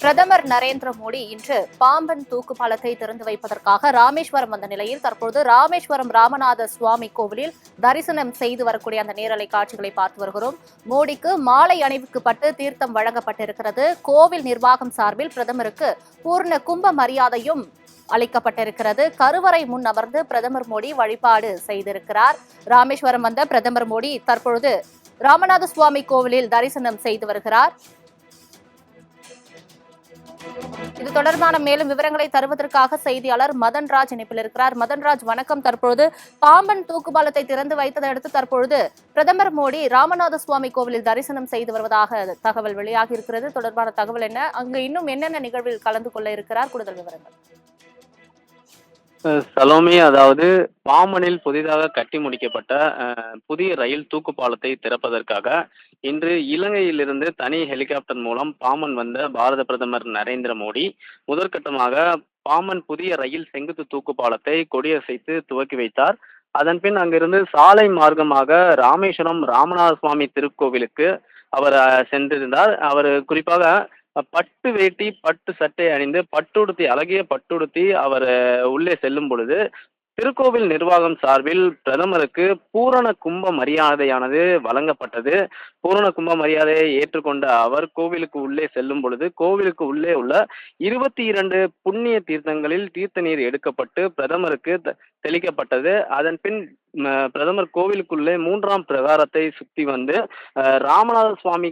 பிரதமர் நரேந்திர மோடி இன்று பாம்பன் தூக்கு பாலத்தை திறந்து வைப்பதற்காக ராமேஸ்வரம் வந்த நிலையில் தற்போது ராமேஸ்வரம் ராமநாத சுவாமி கோவிலில் தரிசனம் செய்து வரக்கூடிய அந்த நேரலை காட்சிகளை பார்த்து வருகிறோம். மோடிக்கு மாலை அணிவிக்கப்பட்டு தீர்த்தம் வழங்கப்பட்டிருக்கிறது. கோவில் நிர்வாகம் சார்பில் பிரதமருக்கு பூர்ண கும்ப மரியாதையும் அளிக்கப்பட்டிருக்கிறது. கருவறை முன் அமர்ந்து பிரதமர் மோடி வழிபாடு செய்திருக்கிறார். ராமேஸ்வரம் வந்த பிரதமர் மோடி தற்பொழுது ராமநாத சுவாமி கோவிலில் தரிசனம் செய்து வருகிறார். இது தொடர்பான மேலும் விவரங்களை தருவதற்காக செய்தியாளர் மதன்ராஜ் இணைப்பில் இருக்கிறார். மதன்ராஜ் வணக்கம். தற்பொழுது பாம்பன் தூக்குபாலத்தை திறந்து வைத்ததை அடுத்து தற்பொழுது பிரதமர் மோடி ராமநாத சுவாமி கோவிலில் தரிசனம் செய்து வருவதாக தகவல் வெளியாகி இருக்கிறது. தொடர்பான தகவல் என்ன? அங்கு இன்னும் என்னென்ன நிகழ்வில் கலந்து கொள்ள இருக்கிறார்? கூடுதல் விவரங்கள். சலோமி அதாவது பாமனில் புதிதாக கட்டி முடிக்கப்பட்ட புதிய ரயில் தூக்கு பாலத்தை திறப்பதற்காக இன்று இலங்கையிலிருந்து தனி ஹெலிகாப்டர் மூலம் பாமன் வந்த பாரத பிரதமர் நரேந்திர மோடி முதற்கட்டமாக பாமன் புதிய ரயில் செங்குத்து தூக்கு பாலத்தை கொடியசைத்து துவக்கி வைத்தார். அதன்பின் அங்கிருந்து சாலை மார்க்கமாக ராமேஸ்வரம் ராமநாத சுவாமி திருக்கோவிலுக்கு அவர் சென்றிருந்தார். அவர் குறிப்பாக பட்டு வேட்டி பட்டு சட்டை அணிந்து பட்டுடுத்தி அழகிய பட்டுடுத்தி அவர் உள்ளே செல்லும் பொழுது திருக்கோவில் நிர்வாகம் சார்பில் பிரதமருக்கு பூரண கும்ப மரியாதையானது வழங்கப்பட்டது. பூரண கும்ப மரியாதையை ஏற்றுக்கொண்ட அவர் கோவிலுக்கு உள்ளே செல்லும் பொழுது கோவிலுக்கு உள்ளே உள்ள இருபத்தி இரண்டு புண்ணிய தீர்த்தங்களில் தீர்த்த நீர் எடுக்கப்பட்டு பிரதமருக்கு த- தெளிக்கப்பட்டது. அதன் பின் பிரதமர் கோவிலுக்குள்ளே மூன்றாம் பிரகாரத்தை சுற்றி வந்து ராமநாத சுவாமி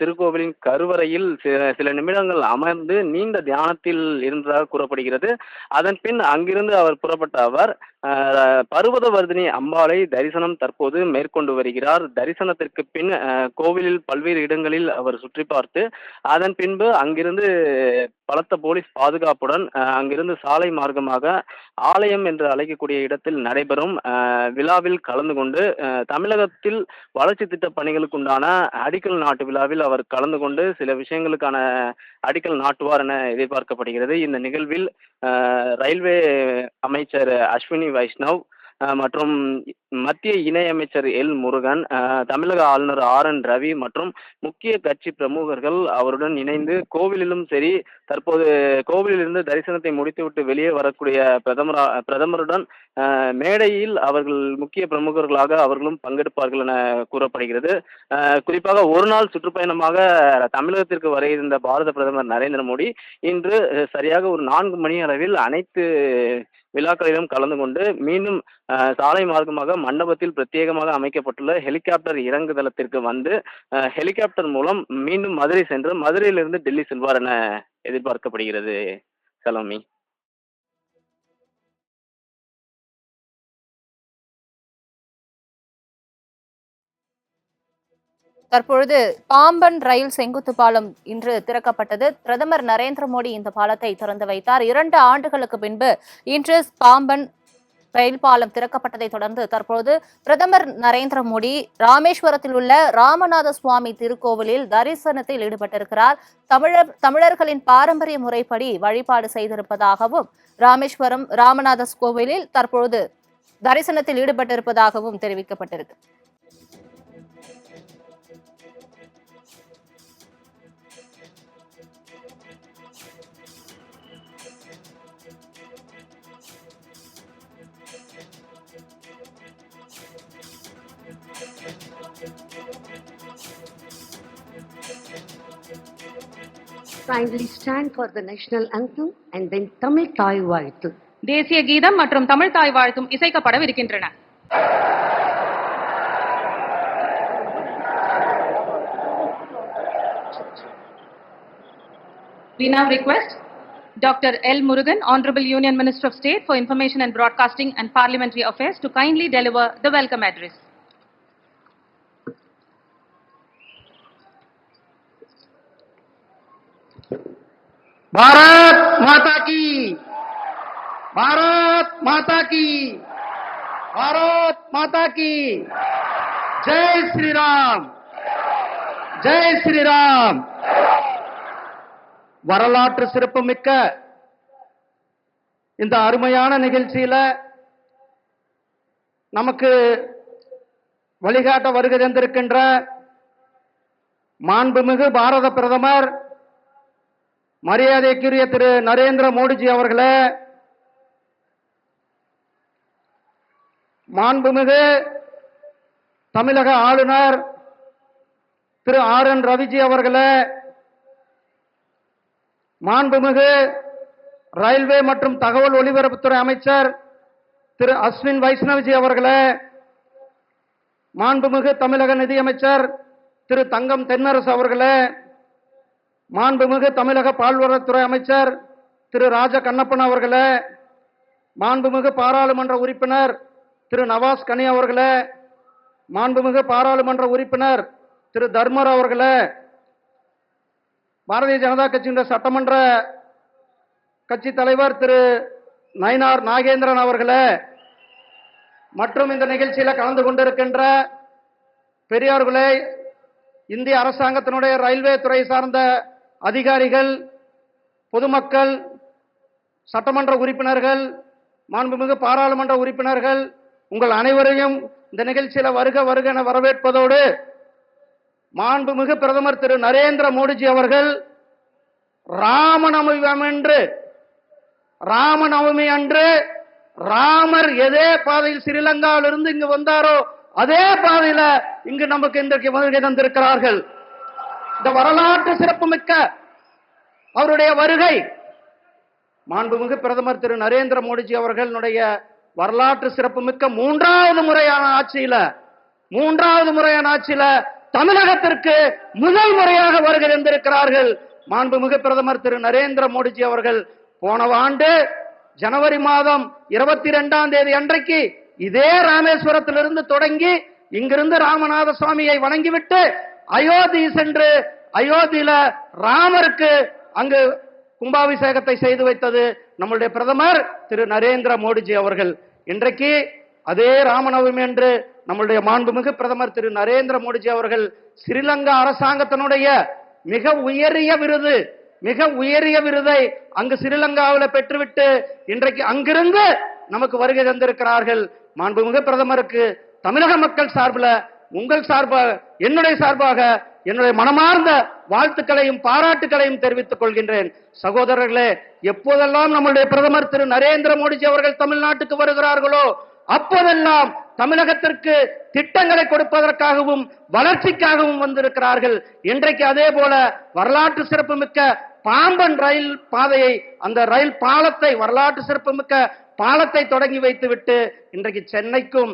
திருக்கோவிலின் கருவறையில் சில சில நிமிடங்கள் அமர்ந்து நீண்ட தியானத்தில் இருந்ததாக கூறப்படுகிறது. அதன் பின் அங்கிருந்து அவர் புறப்பட்ட அவர் பர்வதவர்தினி அம்பாளை தரிசனம் தற்போது மேற்கொண்டு வருகிறார். தரிசனத்திற்கு பின் கோவிலில் பல்வேறு இடங்களில் அவர் சுற்றி பார்த்து அதன் பின்பு அங்கிருந்து பலத்த போலீஸ் பாதுகாப்புடன் அங்கிருந்து சாலை மார்க்கமாக ஆலயம் என்று அழைக்கக்கூடிய இடத்தில் நடைபெறும் விழாவில் கலந்து கொண்டு தமிழகத்தில் வளர்ச்சி திட்ட பணிகளுக்குண்டான அடிக்கல் நாட்டு விழாவில் அவர் கலந்து கொண்டு சில விஷயங்களுக்கான அடிக்கல் நாட்டுவார் என எதிர்பார்க்கப்படுகிறது. இந்த நிகழ்வில் ரயில்வே அமைச்சர் அஸ்வினி வைஷ்ணவ் மற்றும் மத்திய இணையமைச்சர் எல். முருகன் தமிழக ஆளுநர் ஆர். என். ரவி மற்றும் முக்கிய கட்சி பிரமுகர்கள் அவருடன் இணைந்து கோவிலிலும் சரி தற்போது கோவிலிலிருந்து தரிசனத்தை முடித்துவிட்டு வெளியே வரக்கூடிய பிரதமரா பிரதமருடன் மேடையில் அவர்கள் முக்கிய பிரமுகர்களாக அவர்களும் பங்கெடுப்பார்கள் என கூறப்படுகிறது. குறிப்பாக ஒரு நாள் சுற்றுப்பயணமாக தமிழகத்திற்கு வர இருந்த பாரத பிரதமர் நரேந்திர மோடி இன்று சரியாக ஒரு நான்கு மணி அளவில் அனைத்து விழாக்களிலும் கலந்து கொண்டு மீண்டும் சாலை மார்க்கமாக மண்டபத்தில் பிரத்யேகமாக அமைக்கப்பட்டுள்ள ஹெலிகாப்டர் இறங்குதளத்திற்கு வந்து ஹெலிகாப்டர் மூலம் மீண்டும் மதுரை சென்று மதுரையிலிருந்து டெல்லி செல்வார் என எதிர்பார்க்கப்படுகிறது. சலோமி. தற்பொழுது பாம்பன் ரயில் செங்குத்து பாலம் இன்று திறக்கப்பட்டது. பிரதமர் நரேந்திர மோடி இந்த பாலத்தை திறந்து வைத்தார். இரண்டு ஆண்டுகளுக்கு பின்பு இன்று பாம்பன் ரயில் பாலம் திறக்கப்பட்டதை தொடர்ந்து தற்போது பிரதமர் நரேந்திர மோடி ராமேஸ்வரத்தில் உள்ள ராமநாத சுவாமி திருக்கோவிலில் தரிசனத்தில் ஈடுபட்டிருக்கிறார். தமிழர் தமிழர்களின் பாரம்பரிய முறைப்படி வழிபாடு செய்திருப்பதாகவும் ராமேஸ்வரம் ராமநாத கோவிலில் தற்பொழுது தரிசனத்தில் ஈடுபட்டிருப்பதாகவும் தெரிவிக்கப்பட்டிருக்கு. Kindly stand for the national anthem and then Tamil Thai வாழ்த்து தேசிய கீதம் மற்றும் தமிழ் தாய் வாழ்த்தும் இசைக்கப்படவிருக்கின்றன We now request Dr. L. Murugan, Honorable Union Minister of State for Information and Broadcasting and Parliamentary Affairs to kindly deliver the welcome address. Bharat माता की भारत माता की भारत माता की जय श्री राम ஜெய் ஸ்ரீராம் வரலாற்று சிறப்புமிக்க இந்த அருமையான நிகழ்ச்சியில நமக்கு வழிகாட்ட வருகை தந்திருக்கின்ற மாண்புமிகு பாரத பிரதமர் மரியாதைக்குரிய திரு நரேந்திர மோடிஜி அவர்களே மாண்புமிகு தமிழக ஆளுநர் திரு ஆர் என் ரவிஜி அவர்களே மாண்புமிகு ரயில்வே மற்றும் தகவல் ஒலிபரப்புத்துறை அமைச்சர் திரு அஸ்வின் வைஷ்ணவ்ஜி அவர்களே மாண்புமிகு தமிழக நிதியமைச்சர் திரு தங்கம் தென்னரசு அவர்களே மாண்புமிகு தமிழக பால்வளத்துறை அமைச்சர் திரு ராஜ கண்ணப்பன் அவர்களே மாண்புமிகு பாராளுமன்ற உறுப்பினர் திரு நவாஸ் கனி அவர்களே மாண்புமிகு பாராளுமன்ற உறுப்பினர் திரு தர்மர் அவர்களே பாரதிய ஜனதா கட்சியின் சட்டமன்ற கட்சி தலைவர் திரு நயினார் நாகேந்திரன் அவர்களே மற்றும் இந்த நிகழ்ச்சியில் கலந்து கொண்டிருக்கின்ற பெரியார்களே இந்திய அரசாங்கத்தினுடைய ரயில்வே துறை சார்ந்த அதிகாரிகள் பொதுமக்கள் சட்டமன்ற உறுப்பினர்கள் மாண்புமிகு பாராளுமன்ற உறுப்பினர்கள் உங்கள் அனைவரையும் இந்த நிகழ்ச்சியில் வருக வருக என வரவேற்பதோடு மாண்புமிகு பிரதமர் திரு நரேந்திர மோடிஜி அவர்கள் ராமநவமி அன்று ராமநவமி அன்று ராமர் எதே பாதையில் ஸ்ரீலங்காவிலிருந்து இங்கு வந்தாரோ அதே பாதையில இங்கு நமக்கு இன்றைக்கு வருகை தந்திருக்கிறார்கள். இந்த வரலாற்று சிறப்புமிக்க அவருடைய வருகை. மாண்புமிகு பிரதமர் திரு நரேந்திர மோடிஜி அவர்களுடைய வரலாற்று சிறப்புமிக்க மூன்றாவது முறையான ஆட்சியில மூன்றாவது முறையான ஆட்சியில தமிழகத்திற்கு முதல் முறையாக வருகை தந்திருக்கிறார்கள் மாண்புமிகு பிரதமர் திரு நரேந்திர மோடிஜி அவர்கள். போன ஆண்டு ஜனவரி மாதம் இருபத்தி ரெண்டாம் தேதி அன்றைக்கு இதே ராமேஸ்வரத்திலிருந்து தொடங்கி இங்கிருந்து ராமநாத சுவாமியை வணங்கிவிட்டு அயோத்தி சென்று அயோத்தியில ராமருக்கு அங்கு கும்பாபிஷேகத்தை செய்து வைத்தது நம்முடைய பிரதமர் திரு நரேந்திர மோடிஜி அவர்கள். இன்றைக்கு அதே ராமநவமி என்று நம்முடைய மாண்புமிகு பிரதமர் திரு நரேந்திர மோடிஜி அவர்கள் ஸ்ரீலங்கா அரசாங்கத்தினுடைய மிக உயரிய விருது மிக உயரிய விருதை அங்கு ஸ்ரீலங்காவில் பெற்றுவிட்டு இன்றைக்கு அங்கிருந்து நமக்கு வருகை தந்திருக்கிறார்கள். மாண்புமிகு பிரதமருக்கு தமிழக மக்கள் சார்பில் உங்கள் சார்பாக என்னுடைய சார்பாக என்னுடைய மனமார்ந்த வாழ்த்துக்களையும் பாராட்டுக்களையும் தெரிவித்துக் கொள்கின்றேன். சகோதரர்களே எப்போதெல்லாம் நம்முடைய பிரதமர் திரு நரேந்திர மோடிஜி அவர்கள் தமிழ்நாட்டுக்கு வருகிறார்களோ அப்போதெல்லாம் தமிழகத்திற்கு திட்டங்களை கொடுப்பதற்காகவும் வளர்ச்சிக்காகவும் வந்திருக்கிறார்கள். இன்றைக்கு அதே போல வரலாற்று சிறப்புமிக்க பாம்பன் ரயில் பாதையை அந்த ரயில் பாலத்தை வரலாற்று சிறப்புமிக்க பாலத்தை தொடங்கி வைத்துவிட்டு இன்றைக்கு சென்னைக்கும்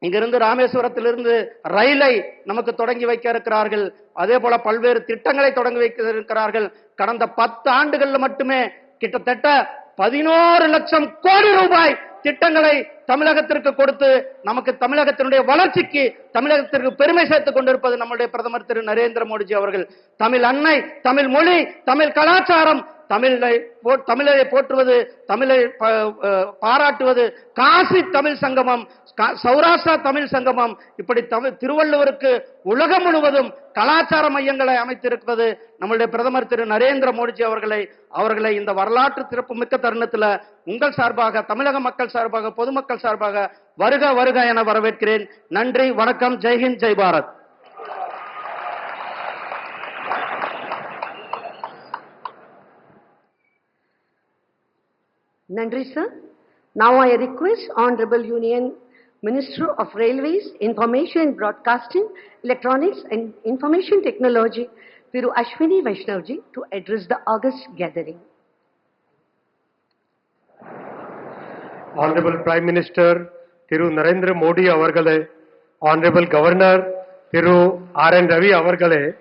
இங்கிருந்து ராமேஸ்வரத்திலிருந்து ரயிலை நமக்கு தொடங்கி வைக்க இருக்கிறார்கள். அதே போல பல்வேறு திட்டங்களை தொடங்கி வைக்க இருக்கிறார்கள். கடந்த பத்து ஆண்டுகள்ல மட்டுமே கிட்டத்தட்ட பதினோரு லட்சம் கோடி ரூபாய் திட்டங்களை தமிழகத்திற்கு கொடுத்து நமக்கு தமிழகத்தினுடைய வளர்ச்சிக்கு தமிழகத்திற்கு பெருமை சேர்த்துக் கொண்டிருப்பது நம்முடைய பிரதமர் திரு நரேந்திர மோடிஜி அவர்கள். தமிழ் அன்னை தமிழ் மொழி தமிழ் கலாச்சாரம் தமிழை தமிழரை போற்றுவது தமிழை ப- பாராட்டுவது காசி தமிழ் சங்கமம் சௌராஷ்டிரா தமிழ் சங்கமம். இப்படி தமிழ் திருவள்ளுவருக்கு உலகம் முழுவதும் கலாச்சார மையங்களை அமைத்திருப்பது நம்மளுடைய பிரதமர் திரு நரேந்திர மோடிஜி அவர்களை அவர்களை இந்த வரலாற்று சிறப்பு மிக்க தருணத்துல உங்கள் சார்பாக தமிழக மக்கள் சார்பாக பொதுமக்கள் சார்பாக வருக வருக என வரவேற்கிறேன். நன்றி வணக்கம் ஜெய்ஹிந்த் ஜெய் பாரத். நன்றி sir Now I request Honorable Union Minister of Railways, Information and Broadcasting, Electronics and Information Technology, Piru Ashwini Vaishnavji to address the August gathering. Honorable Prime Minister Thiru Narendra Modi Avargale, Honorable Governor Thiru R. N. Ravi Avargale,